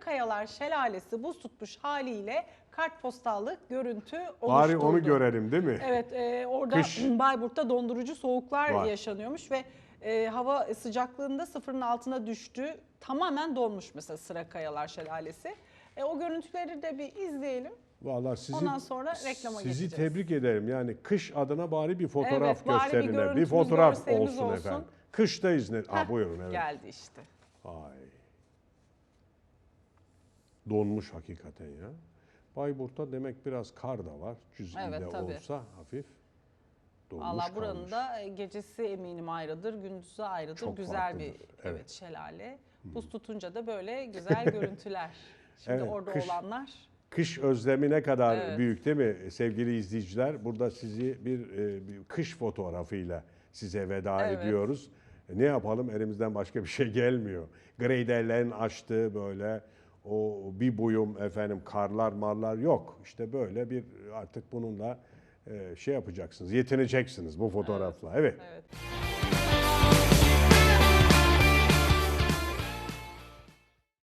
Kayalar Şelalesi buz tutmuş haliyle kartpostallık görüntü oluşturdu. Bari onu görelim değil mi? Evet, e, orada Kış. Bayburt'ta dondurucu soğuklar Var. yaşanıyormuş ve e, hava sıcaklığında sıfırın altına düştü. Tamamen donmuş mesela Sıra Kayalar Şelalesi. E, o görüntüleri de bir izleyelim. Vallahi sizi Ondan sonra reklama sizi geçeceğiz. tebrik ederim. Yani kış adına bari bir fotoğraf Evet, bari bir gösterine, bir, fotoğraf olsun, olsun. efendim. Kıştayız ne? Aa, buyurun evet. Geldi işte. Ay. Donmuş hakikaten ya. Bayburt'ta demek biraz kar da var. Cüz'i Evet, de tabii. olsa hafif. Donmuş Valla kalmış. buranın da e, gecesi eminim ayrıdır, gündüzü ayrıdır. Çok güzel bir farklıdır, evet. evet. şelale. Buz tutunca da böyle güzel görüntüler. Şimdi Evet, orada kış- olanlar. Kış özlemi ne kadar Evet. büyük değil mi sevgili izleyiciler? Burada sizi bir, e, bir kış fotoğrafıyla size veda Evet. ediyoruz. E, Ne yapalım elimizden başka bir şey gelmiyor. Greyderlerin açtığı böyle o bir buyum efendim karlar marlar yok. İşte böyle bir artık bununla e, şey yapacaksınız, yetineceksiniz bu fotoğrafla. evet. Evet.